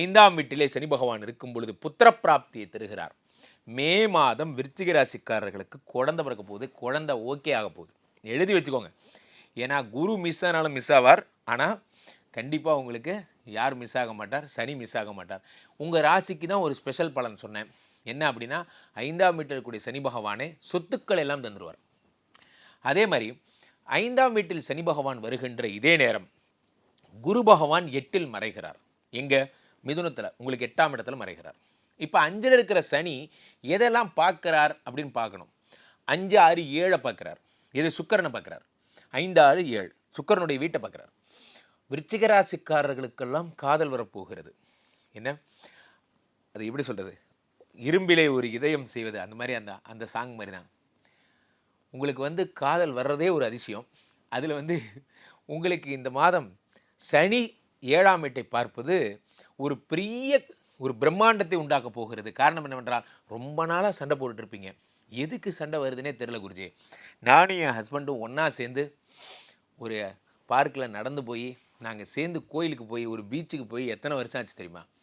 ஐந்தாம் வீட்டிலே சனி பகவான் இருக்கும் பொழுது புத்திர பிராப்தியை தருகிறார். மே மாதம் விருச்சிக ராசிக்காரர்களுக்கு குழந்தை பிறக்க போகுது. குழந்தை ஓகே ஆக போகுது. எழுதி வச்சுக்கோங்க. ஏன்னா குரு மிஸ் ஆனாலும் மிஸ் ஆவார். ஆனால் கண்டிப்பாக உங்களுக்கு யார் மிஸ் ஆக மாட்டார்? சனி மிஸ் ஆக மாட்டார். உங்கள் ராசிக்கு தான் ஒரு ஸ்பெஷல் பலன் சொன்னேன். என்ன அப்படின்னா ஐந்தாம் வீட்டில் இருக்கக்கூடிய சனி பகவானே சொத்துக்கள் எல்லாம் தந்துடுவார் அதே மாதிரி ஐந்தாம் வீட்டில் சனி பகவான் வருகின்ற இதே நேரம் குரு பகவான் எட்டில் மறைகிறார். எங்கே? மிதுனத்தில் உங்களுக்கு எட்டாம் இடத்துல மறைகிறார். இப்போ அஞ்சில் இருக்கிற சனி எதெல்லாம் பார்க்குறார் அப்படின்னு பார்க்கணும். அஞ்சு ஆறு ஏழை பார்க்குறார். எது? சுக்கரனை பார்க்குறார். ஐந்து ஆறு ஏழு. சுக்கரனுடைய வீட்டை பார்க்குறார். விருச்சிகராசிக்காரர்களுக்கெல்லாம் காதல் வரப்போகிறது. என்ன? அது எப்படி சொல்கிறது இரும்பிலே ஒரு இதயம் செய்வது. அந்த மாதிரி அந்த அந்த சாங் மாதிரி தான். உங்களுக்கு வந்து காதல் வர்றதே ஒரு அதிசயம். அதில் வந்து உங்களுக்கு இந்த மாதம் சனி ஏழாம் வீட்டை பார்ப்பது ஒரு பெரிய ஒரு பிரம்மாண்டத்தை உண்டாக்க போகிறது. காரணம் என்னவென்றால் ரொம்ப நாளாக சண்டை போட்டுட்டு இருப்பீங்க எதுக்கு சண்டை வருதுன்னே தெரில குருஜி. நானும் என் ஹஸ்பண்டும் ஒன்றா சேர்ந்து ஒரு பார்க்கில் நடந்து போய் நாங்கள் சேர்ந்து கோயிலுக்கு போய் ஒரு பீச்சுக்கு போய் எத்தனை வருஷம் ஆச்சு தெரியுமா?